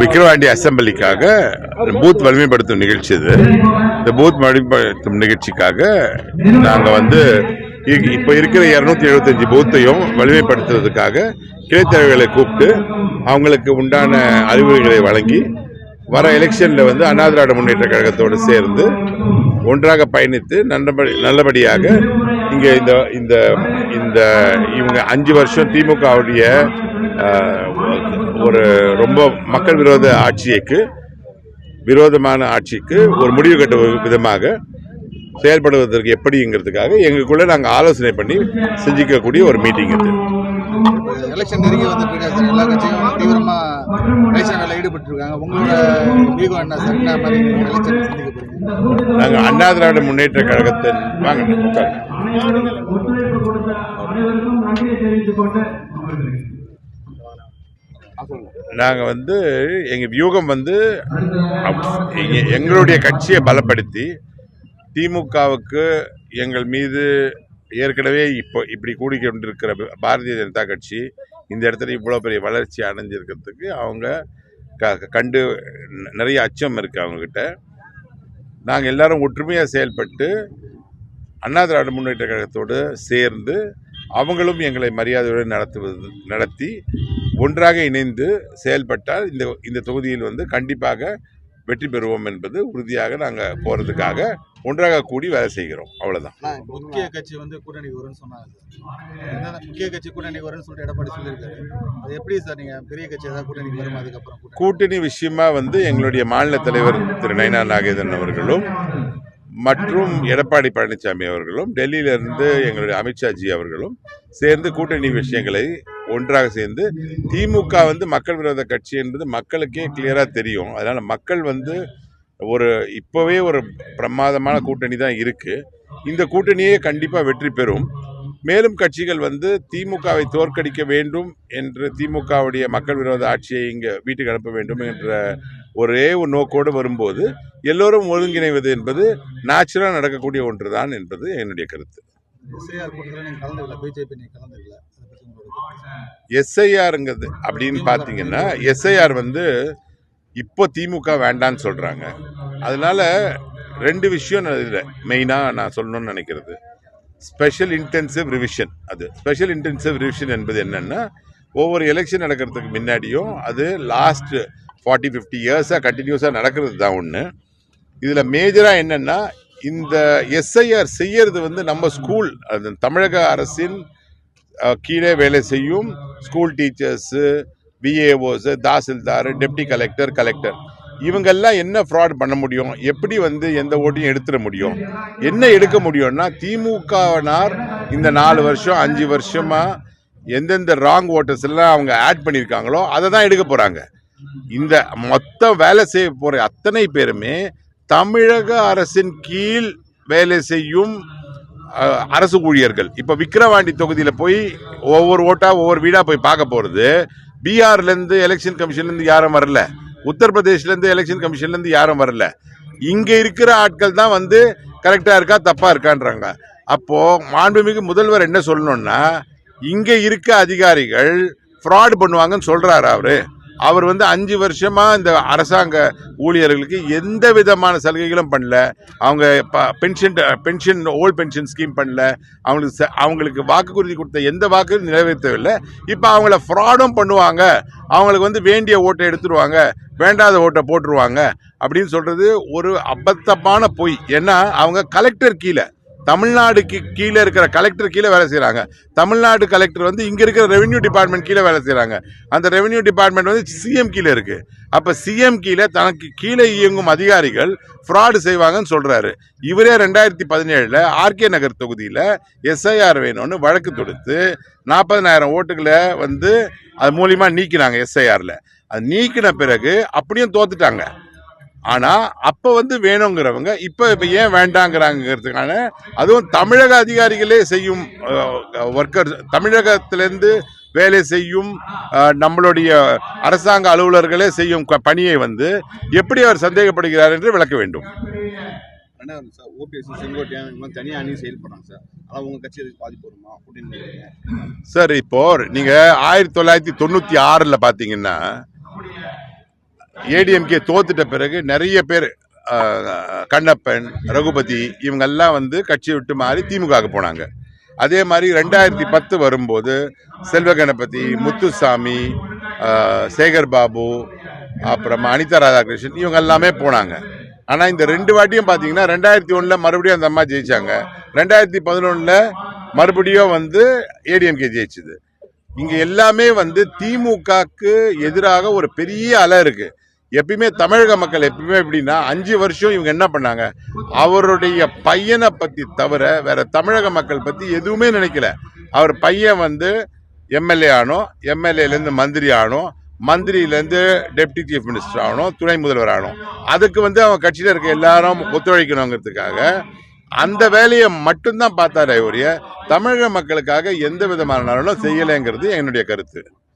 Vikravandi அசம்பிளிக்காக booth வலிமைப்படுத்தும் நிகழ்ச்சி இது. இந்த பூத் வலிமைப்படுத்தும் நிகழ்ச்சிக்காக நாங்கள் வந்து இ- இப்போ இருக்கிற இரநூத்தி எழுபத்தஞ்சு பூத்தையும் வலிமைப்படுத்துறதுக்காக கிளைத்தலைவர்களை கூப்பிட்டு அவங்களுக்கு உண்டான அறிவுரைகளை வழங்கி வர எலெக்ஷனில் வந்து அண்ணா திராவிட முன்னேற்ற கழகத்தோடு சேர்ந்து ஒன்றாக பயணித்து நல்லபடி நல்லபடியாக இங்கே இந்த இந்த இந்த இவங்க அஞ்சு வருஷம் திமுகவுடைய ஒரு ரொம்ப மக்கள் விரோத ஆட்சிக்கு விரோதமான ஆட்சிக்கு ஒரு முடிவு கட்டும் விதமாக செயல்படுவதற்கு எப்படிங்கிறதுக்காக எங்களுக்குள்ள நாங்கள் ஆலோசனை பண்ணி செஞ்சுக்கக்கூடிய ஒரு மீட்டிங் இது. எலெக்ஷன் நெருங்கி வந்துட்டு இருக்கா சார் எல்லா கட்சியும் தீவிரமா எலெக்ஷன் வேலை ஈடுபட்டு இருக்காங்க உங்களோட வீகம் என்ன சார்? என்ன மாதிரி எலெக்ஷன் சந்திக்க போறீங்க? நாங்கள் அண்ணா திராவிட முன்னேற்ற கழகத்தின் வாங்க உட்காருங்க. நாங்கள் வந்து எங்கள் வியூகம் வந்து எங்களுடைய கட்சியை பலப்படுத்தி திமுகவுக்கு எங்கள் மீது ஏற்கனவே இப்போ இப்படி கூடிக்கொண்டிருக்கிற பாரதிய ஜனதா கட்சி இந்த இடத்துல இவ்வளோ பெரிய வளர்ச்சி அடைஞ்சிருக்கிறதுக்கு அவங்க க கண்டு ந- நிறைய அச்சம் இருக்குது அவங்கக்கிட்ட நாங்கள் எல்லாரும் ஒற்றுமையாக செயல்பட்டு அண்ணா திராவிட முன்னேற்ற கழகத்தோடு சேர்ந்து அவங்களும் எங்களை மரியாதையுடன் நடத்துவது நடத்தி ஒன்றாக இணைந்து செயல்பட்டால் இந்த இந்த தொகுதியில் வந்து கண்டிப்பாக வெற்றி பெறுவோம் என்பது உறுதியாக நாங்கள் போகிறதுக்காக ஒன்றாக கூடி வேலை செய்கிறோம். அவ்வளோதான் முக்கிய கட்சி வந்து கூட்டணி வரும்னு சொன்னாங்க. முக்கிய கட்சி கூட்டணி வரும்னு சொல்லிட்டு எடப்பாடி சொல்லியிருக்காரு. அது எப்படி சார் நீங்க பெரிய கட்சி ஏதாவது கூட்டணி வரும் அதுக்கப்புறம் கூட்டணி? கூட்டணி விஷயமா வந்து எங்களுடைய மாநில தலைவர் திரு நயனா நாகேந்திரன் அவர்களும் மற்றும் எடப்பாடி பழனிசாமி அவர்களும் டெல்லியிலிருந்து எங்களுடைய அமித்ஷாஜி அவர்களும் சேர்ந்து கூட்டணி விஷயங்களை ஒன்றாக சேர்ந்து திமுக வந்து மக்கள் விரோத கட்சி என்பது மக்களுக்கே கிளியரா தெரியும். அதனால மக்கள் வந்து ஒரு இப்போவே ஒரு பிரமாதமான கூட்டணி தான் இருக்கு. இந்த கூட்டணியே கண்டிப்பாக வெற்றி பெறும். மேலும் கட்சிகள் வந்து திமுகவை தோற்கடிக்க வேண்டும் என்று திமுகவுடைய மக்கள் விரோத ஆட்சியை இங்கே வீட்டுக்கு அனுப்ப வேண்டும் என்ற ஒரே ஒரு நோக்கோடு வரும்போது எல்லோரும் ஒருங்கிணைவது என்பது நேச்சுரலாக நடக்கக்கூடிய ஒன்றுதான் என்பது என்னுடைய கருத்து. எஸ்ஐஆருங்கிறது அப்படின்னு பார்த்தீங்கன்னா எஸ்ஐஆர் வந்து இப்போ திமுக வேண்டான்னு சொல்கிறாங்க அதனால ரெண்டு விஷயம் இதில் மெயினாக நான் சொல்லணும்னு நினைக்கிறது. ஸ்பெஷல் இன்டென்சிவ் ரிவிஷன் அது ஸ்பெஷல் இன்டென்சிவ் ரிவிஷன் என்பது என்னென்னா ஒவ்வொரு எலெக்ஷன் நடக்கிறதுக்கு முன்னாடியும் அது லாஸ்ட் ஃபார்ட்டி ஃபிஃப்டி இயர்ஸாக கண்டினியூஸாக நடக்கிறது தான் ஒன்று இதில் மேஜராக என்னென்னா இந்த எஸ்ஐஆர் செய்யறது வந்து நம்ம ஸ்கூல் அது தமிழக அரசின் கீழே வேலை செய்யும் school teachers BAOs tahsildar deputy collector collector இவங்கெல்லாம் என்ன ஃப்ராட் பண்ண முடியும்? எப்படி வந்து எந்த ஓட்டையும் எடுத்துட முடியும்? என்ன எடுக்க முடியும்னா திமுகவினார் இந்த நாலு வருஷம் அஞ்சு வருஷமாக எந்தெந்த ராங் ஓட்டர்ஸ் எல்லாம் அவங்க ஆட் பண்ணியிருக்காங்களோ அதை தான் எடுக்க போகிறாங்க இந்த மொத்த வேலை செய்ய போகிற அத்தனை பேருமே தமிழக அரசின் கீழ் வேலை செய்யும் அரசு ஊழியர்கள். இப்போ விக்கிரவாண்டி தொகுதியில் போய் ஒவ்வொரு ஓட்டாக ஒவ்வொரு வீடாக போய் பார்க்க போகிறது பீகார்லேருந்து எலெக்ஷன் கமிஷன்லேருந்து யாரும் வரல. உத்தரப்பிரதேஷ்லேருந்து எலெக்ஷன் கமிஷன்லேருந்து யாரும் வரல. இங்கே இருக்கிற ஆட்கள் தான் வந்து கரெக்டாக இருக்கா தப்பாக இருக்கான்றாங்க. அப்போது மாண்புமிகு முதல்வர் என்ன சொல்லணும்னா இங்கே இருக்க அதிகாரிகள் ஃப்ராட் பண்ணுவாங்கன்னு சொல்கிறாரு அவர். அவர் வந்து அஞ்சு வருஷமாக இந்த அரசாங்க ஊழியர்களுக்கு எந்த விதமான சலுகைகளும் பண்ணல. அவங்க pension pension old pension scheme பண்ணல. அவங்களுக்கு ச- அவங்களுக்கு வாக்குறுதி கொடுத்த எந்த வாக்கு நிறைவேற்றவில்லை. இப்போ அவங்கள ஃப்ராடும் பண்ணுவாங்க. அவங்களுக்கு வந்து வேண்டிய ஓட்டை எடுத்துருவாங்க. வேண்டாத ஓட்டை போட்டுருவாங்க. அப்படின்னு சொல்கிறது ஒரு அபத்தமான பொய். ஏன்னா அவங்க கலெக்டர் கீழே. தமிழ்நாடுக்கு கீழே இருக்கிற கலெக்டர் கீழே வேலை செய்கிறாங்க தமிழ்நாடு கலெக்டர் வந்து இங்கே இருக்கிற ரெவென்யூ டிபார்ட்மெண்ட் கீழே வேலை செய்கிறாங்க அந்த ரெவென்யூ டிபார்ட்மெண்ட் வந்து சிஎம் கீழே இருக்குது அப்போ சிஎம் கீழே தனக்கு கீழே இயங்கும் அதிகாரிகள் ஃப்ராடு செய்வாங்கன்னு சொல்கிறாரு இவரே ரெண்டாயிரத்தி பதினேழில் ஆர்கே நகர் தொகுதியில் எஸ்ஐஆர் வேணும்னு வழக்கு தொடுத்து நாற்பதனாயிரம் ஓட்டுகளை வந்து அது மூலியமாக நீக்கினாங்க எஸ்ஐஆரில் அது நீக்கின பிறகு அப்படியும் தோத்துட்டாங்க. ஆனா அப்ப வந்து வேணுங்கிறவங்க இப்ப இப்ப ஏன் வேண்டாங்கிறாங்கிறதுக்கான அதுவும் தமிழக அதிகாரிகளே செய்யும் ஒர்க்கர் தமிழகத்திலிருந்து வேலை செய்யும் நம்மளுடைய அரசாங்க அலுவலர்களே செய்யும் பணியை வந்து எப்படி அவர் சந்தேகப்படுகிறார் என்று விளக்க வேண்டும். சார் ஓபிஎஸ் செங்கோட்டையன் இவங்க தனியாக அணி செயல்படுறாங்க சார். அதான் உங்கள் கட்சி பாதிப்பு வருமா? அப்படின்னு சார் இப்போ நீங்க ஆயிரத்தி தொள்ளாயிரத்தி தொண்ணூத்தி ஆறுல பாத்தீங்கன்னா ஏடிஎம்கே தோத்துட்ட பிறகு நிறைய பேர் கண்ணப்பன் ரகுபதி இவங்கெல்லாம் வந்து கட்சியை விட்டு மாறி திமுகவுக்கு போனாங்க. அதே மாதிரி ரெண்டாயிரத்தி பத்து வரும்போது செல்வ கணபதி முத்துசாமி சேகர் பாபு அப்புறமா அனிதா ராதாகிருஷ்ணன் இவங்க எல்லாமே போனாங்க. ஆனால் இந்த ரெண்டு வாட்டியும் பார்த்தீங்கன்னா ரெண்டாயிரத்தி ஒன்றில் மறுபடியும் அந்த அம்மா ஜெயிச்சாங்க. ரெண்டாயிரத்தி பதினொன்றில் மறுபடியும் வந்து ஏடிஎம்கே ஜெயிச்சுது. இங்கே எல்லாமே வந்து திமுகக்கு எதிராக ஒரு பெரிய அலை இருக்குது எப்பயுமே தமிழக மக்கள் எப்பயுமே எப்படின்னா அஞ்சு வருஷம் இவங்க என்ன பண்ணாங்க? அவருடைய பையனை பத்தி தவிர வேற தமிழக மக்கள் பத்தி எதுவுமே நினைக்கல. அவர் பையன் வந்து எம்எல்ஏ ஆனோம். எம்எல்ஏலேருந்து மந்திரி ஆனோ மந்திரியிலேருந்து டெப்டி சீஃப் மினிஸ்டர் ஆகணும் துணை முதல்வர் ஆகணும் அதுக்கு வந்து அவங்க கட்சியில் இருக்க எல்லாரும் ஒத்துழைக்கணுங்கிறதுக்காக அந்த வேலையை மட்டும்தான் பார்த்தாரே ஒழிய தமிழக மக்களுக்காக எந்த விதமான நலனும் செய்யலைங்கிறது என்னுடைய கருத்து.